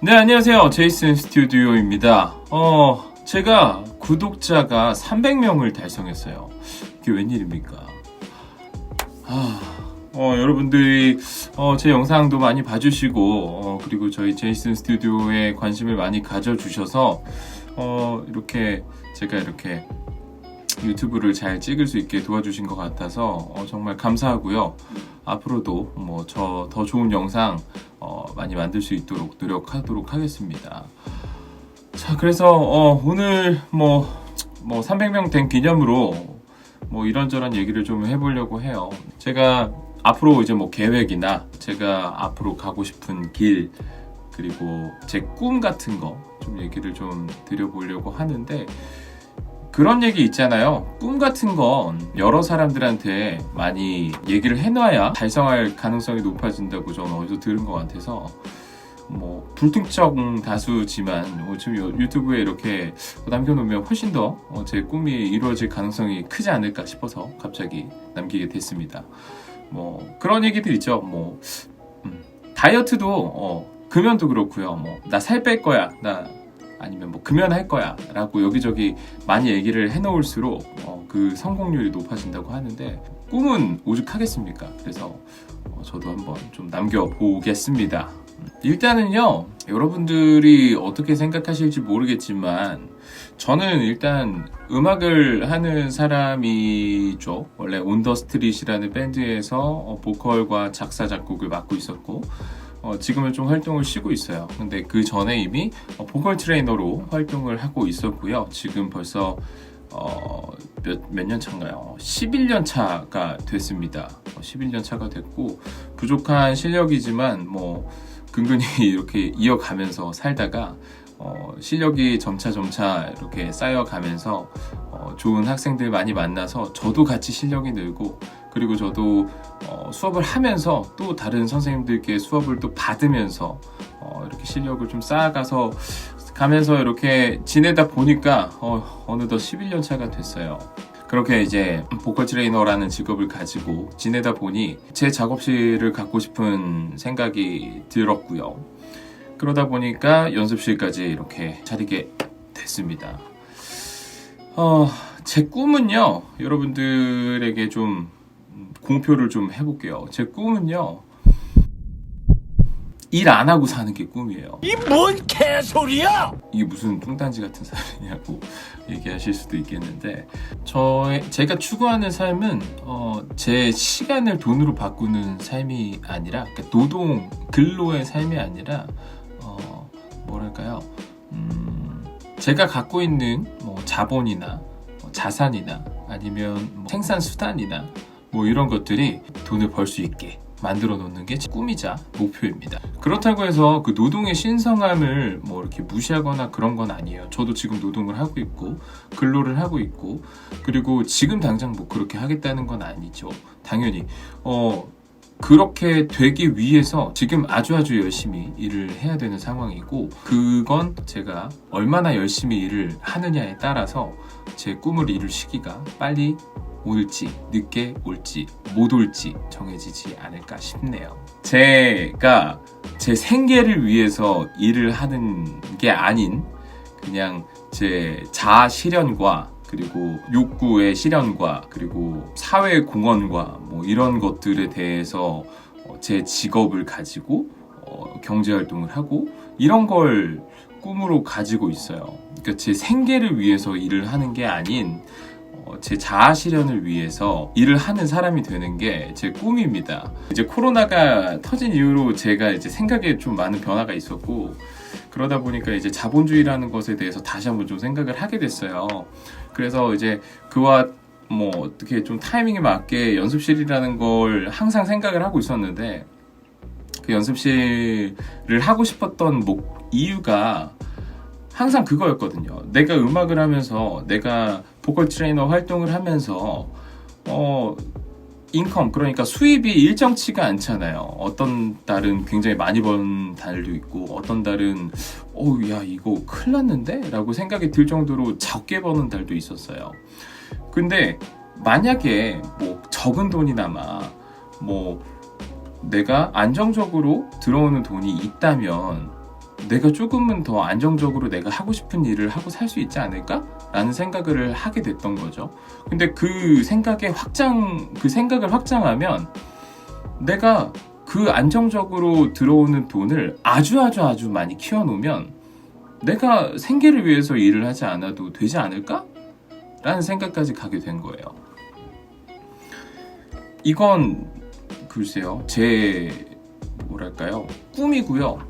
네, 안녕하세요. 제이슨 스튜디오입니다. 어, 제가 구독자가 300명을 달성했어요. 이게 웬일입니까? 아, 어, 여러분들이 어, 제 영상도 많이 봐주시고, 어, 그리고 저희 제이슨 스튜디오에 관심을 많이 가져주셔서, 어, 이렇게 제가 이렇게 유튜브를 잘 찍을 수 있게 도와주신 것 같아서 어, 정말 감사하고요. 앞으로도 뭐 저 더 좋은 영상 어, 많이 만들 수 있도록 노력하도록 하겠습니다. 자, 그래서 어, 오늘 뭐, 뭐 300명 된 기념으로 뭐 이런저런 얘기를 좀 해보려고 해요. 제가 앞으로 이제 뭐 계획이나 제가 앞으로 가고 싶은 길 그리고 제 꿈 같은 거 좀 얘기를 좀 드려보려고 하는데 그런 얘기 있잖아요. 꿈 같은 건 여러 사람들한테 많이 얘기를 해놔야 달성할 가능성이 높아진다고 저는 어디서 들은 것 같아서 뭐 불특정 다수지만 뭐 지금 요- 유튜브에 이렇게 남겨놓으면 훨씬 더 제 꿈이 이루어질 가능성이 크지 않을까 싶어서 갑자기 남기게 됐습니다. 뭐 그런 얘기들 있죠. 뭐 음, 다이어트도 어, 금연도 그렇고요. 뭐 나 살 뺄 거야. 나 아니면 뭐 금연할 거야 라고 여기저기 많이 얘기를 해놓을수록 어, 그 성공률이 높아진다고 하는데 꿈은 오죽하겠습니까? 그래서 어, 저도 한번 좀 남겨보겠습니다. 일단은요, 여러분들이 어떻게 생각하실지 모르겠지만, 저는 일단 음악을 하는 사람이죠. 원래 온더스트릿이라는 밴드에서 어, 보컬과 작사, 작곡을 맡고 있었고, 어, 지금은 좀 활동을 쉬고 있어요. 근데 그 전에 이미 어, 보컬 트레이너로 활동을 하고 있었고요. 지금 벌써 어, 몇, 몇년 차인가요? 11년 차가 됐습니다. 어, 11년 차가 됐고, 부족한 실력이지만, 뭐, 근근히 이렇게 이어가면서 살다가, 어, 실력이 점차 점차 이렇게 쌓여가면서, 어, 좋은 학생들 많이 만나서 저도 같이 실력이 늘고, 그리고 저도 어, 수업을 하면서 또 다른 선생님들께 수업을 또 받으면서 어, 이렇게 실력을 좀 쌓아가서 가면서 이렇게 지내다 보니까 어, 어느덧 11년 차가 됐어요. 그렇게 이제 보컬 트레이너라는 직업을 가지고 지내다 보니 제 작업실을 갖고 싶은 생각이 들었고요. 그러다 보니까 연습실까지 이렇게 차리게 됐습니다. 어, 제 꿈은요, 여러분들에게 좀 공표를 좀 해볼게요. 제 꿈은요, 일 안 하고 사는 게 꿈이에요. 이 뭔 개소리야! 이게 무슨 뚱딴지 같은 삶이냐고 얘기하실 수도 있겠는데 저 제가 추구하는 삶은 어, 제 시간을 돈으로 바꾸는 삶이 아니라 그러니까 노동 근로의 삶이 아니라 어, 뭐랄까요 음, 제가 갖고 있는 뭐 자본이나 뭐 자산이나 아니면 뭐 생산 수단이나 뭐 이런 것들이 돈을 벌 수 있게 만들어 놓는 게제 꿈이자 목표입니다. 그렇다고 해서 그 노동의 신성함을 뭐 이렇게 무시하거나 그런 건 아니에요. 저도 지금 노동을 하고 있고 근로를 하고 있고 그리고 지금 당장 뭐 그렇게 하겠다는 건 아니죠. 당연히 어 그렇게 되기 위해서 지금 아주 아주 열심히 일을 해야 되는 상황이고 그건 제가 얼마나 열심히 일을 하느냐에 따라서 제 꿈을 이룰 시기가 빨리 올지 늦게 올지 못 올지 정해지지 않을까 싶네요. 제가 제 생계를 위해서 일을 하는 게 아닌 그냥 제 자아 실현과 그리고 욕구의 실현과 그리고 사회 공헌과 뭐 이런 것들에 대해서 어, 제 직업을 가지고 어, 경제 활동을 하고 이런 걸 꿈으로 가지고 있어요. 그러니까 제 생계를 위해서 일을 하는 게 아닌 어, 제 자아 실현을 위해서 일을 하는 사람이 되는 게 제 꿈입니다. 이제 코로나가 터진 이후로 제가 이제 생각에 좀 많은 변화가 있었고 그러다 보니까 이제 자본주의라는 것에 대해서 다시 한번 좀 생각을 하게 됐어요. 그래서 이제 그와 뭐 어떻게 좀 타이밍에 맞게 연습실이라는 걸 항상 생각을 하고 있었는데 그 연습실을 하고 싶었던 목 이유가 항상 그거였거든요. 내가 음악을 하면서 내가 보컬 트레이너 활동을 하면서 어 인컴 그러니까 수입이 일정치가 않잖아요. 어떤 달은 굉장히 많이 번 달도 있고 어떤 달은 어우 야 이거 큰일 났는데라고 생각이 들 정도로 적게 버는 달도 있었어요. 근데 만약에 뭐 적은 돈이나마 뭐 내가 안정적으로 들어오는 돈이 있다면 내가 조금은 더 안정적으로 내가 하고 싶은 일을 하고 살 수 있지 않을까 라는 생각을 하게 됐던 거죠. 근데 그 생각의 확장, 그 생각을 확장하면 내가 그 안정적으로 들어오는 돈을 아주 아주 아주 많이 키워놓으면 내가 생계를 위해서 일을 하지 않아도 되지 않을까? 라는 생각까지 가게 된 거예요. 이건 글쎄요, 제 뭐랄까요, 꿈이고요.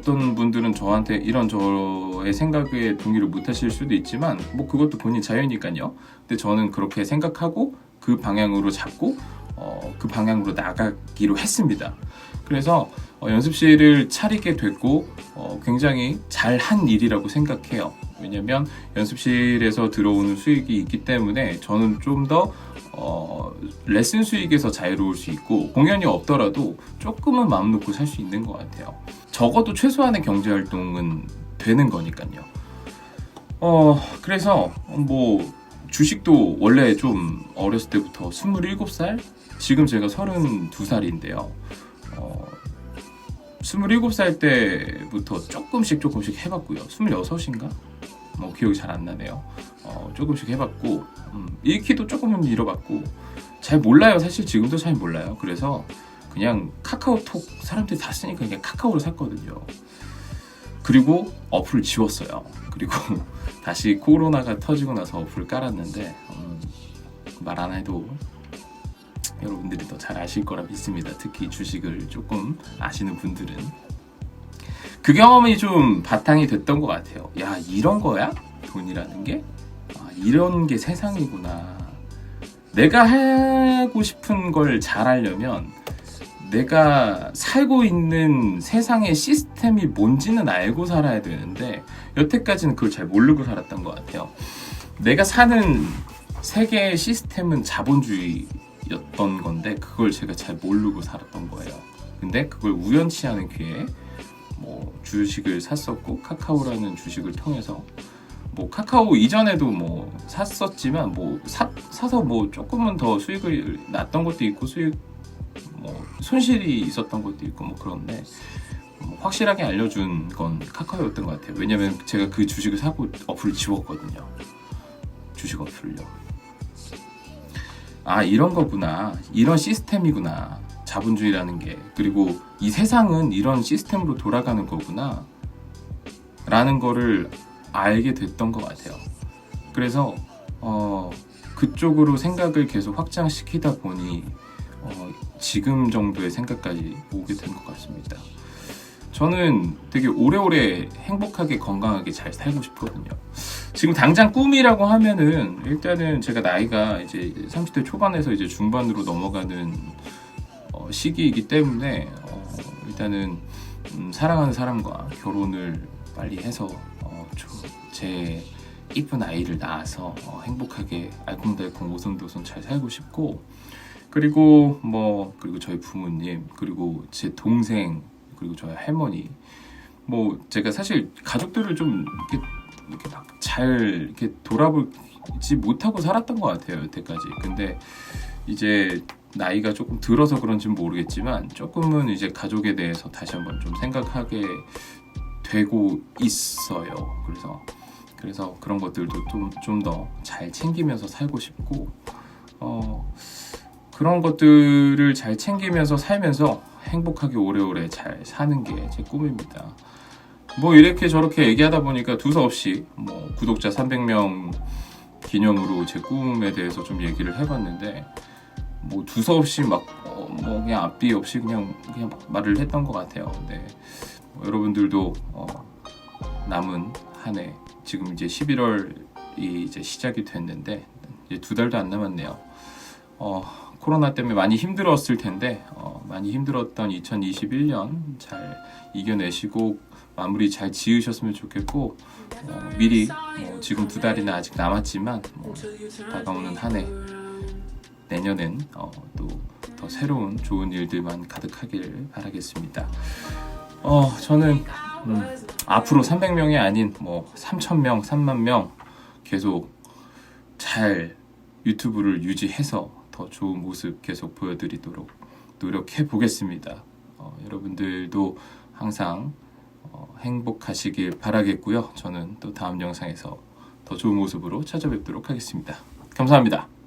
뭐 어떤 분들은 저한테 이런 저의 생각에 동의를 못 하실 수도 있지만 뭐 그것도 본인 자유니까요. 근데 저는 그렇게 생각하고 그 방향으로 잡고 어, 그 방향으로 나가기로 했습니다. 그래서 어, 연습실을 차리게 됐고 어, 굉장히 잘한 일이라고 생각해요. 왜냐면 연습실에서 들어오는 수익이 있기 때문에 저는 좀더 어, 레슨 수익에서 자유로울 수 있고 공연이 없더라도 조금은 마음 놓고 살 수 있는 것 같아요. 적어도 최소한의 경제 활동은 되는 거니까요. 어 그래서 뭐 주식도 원래 좀 어렸을 때부터 27살 지금 제가 32살인데요. 어 27살 때부터 조금씩 조금씩 해봤고요. 26인가? 뭐 기억이 잘 안 나네요. 어, 조금씩 해봤고 음, 읽기도 조금은 잃어봤고 잘 몰라요. 사실 지금도 잘 몰라요. 그래서 그냥 카카오톡 사람들이 다 쓰니까 그냥 카카오를 샀거든요. 그리고 어플을 지웠어요. 그리고 다시 코로나가 터지고 나서 어플을 깔았는데 음, 말안 해도 여러분들이 더 잘 아실 거라 믿습니다. 특히 주식을 조금 아시는 분들은 그 경험이 좀 바탕이 됐던 것 같아요. 야 이런 거야? 돈이라는 게? 아, 이런 게 세상이구나. 내가 하고 싶은 걸 잘하려면 내가 살고 있는 세상의 시스템이 뭔지는 알고 살아야 되는데 여태까지는 그걸 잘 모르고 살았던 것 같아요. 내가 사는 세계의 시스템은 자본주의였던 건데 그걸 제가 잘 모르고 살았던 거예요. 근데 그걸 우연치 않은 기회에 뭐 주식을 샀었고 카카오라는 주식을 통해서 뭐 카카오 이전에도 뭐 샀었지만 뭐 사, 사서 뭐 조금은 더 수익을 났던 것도 있고 수익 뭐 손실이 있었던 것도 있고 뭐 그런데 뭐 확실하게 알려준 건 카카오였던 것 같아요. 왜냐면 제가 그 주식을 사고 어플을 지웠거든요. 주식 어플을요. 아 이런 거구나. 이런 시스템이구나. 자본주의라는 게 그리고 이 세상은 이런 시스템으로 돌아가는 거구나. 라는 거를 알게 됐던 것 같아요. 그래서 어, 그쪽으로 생각을 계속 확장시키다 보니 어, 지금 정도의 생각까지 오게 된 것 같습니다. 저는 되게 오래오래 행복하게 건강하게 잘 살고 싶거든요. 지금 당장 꿈이라고 하면은 일단은 제가 나이가 이제 30대 초반에서 이제 중반으로 넘어가는 어, 시기이기 때문에 어, 일단은 음, 사랑하는 사람과 결혼을 빨리 해서 어, 좀제 이쁜 아이를 낳아서 어, 행복하게 알콩달콩 오손도손 잘 살고 싶고 그리고 뭐 그리고 저희 부모님 그리고 제 동생 그리고 저희 할머니 뭐 제가 사실 가족들을 좀 이렇게, 이렇게 막잘 이렇게 돌아보지 못하고 살았던 것 같아요 여태까지. 근데 이제 나이가 조금 들어서 그런지는 모르겠지만 조금은 이제 가족에 대해서 다시 한번 좀 생각하게 되고 있어요 그래서 그래서 그런 것들도 좀더 잘 챙기면서 살고 싶고 어 그런 것들을 잘 챙기면서 살면서 행복하게 오래오래 잘 사는 게 제 꿈입니다. 뭐 이렇게 저렇게 얘기하다 보니까 두서없이 뭐 구독자 300명 기념으로 제 꿈에 대해서 좀 얘기를 해봤는데 뭐 두서없이 막뭐 그냥 앞뒤 없이 그냥 그냥 말을 했던 것 같아요. 근데 뭐 여러분들도 어 남은 한 해 지금 이제 11월이 이제 시작이 됐는데 이제 두 달도 안 남았네요. 어 코로나 때문에 많이 힘들었을 텐데 어, 많이 힘들었던 2021년 잘 이겨내시고 마무리 잘 지으셨으면 좋겠고 어, 미리 뭐 지금 두 달이나 아직 남았지만 뭐 다가오는 한해 내년엔 어, 또더 새로운 좋은 일들만 가득하길 바라겠습니다. 어 저는 음, 앞으로 300명이 아닌 뭐 3,000명, 3만 명 계속 잘 유튜브를 유지해서 더 좋은 모습 계속 보여드리도록 노력해 보겠습니다. 어, 여러분들도 항상 행복하시길 바라겠고요. 저는 또 다음 영상에서 더 좋은 모습으로 찾아뵙도록 하겠습니다. 감사합니다.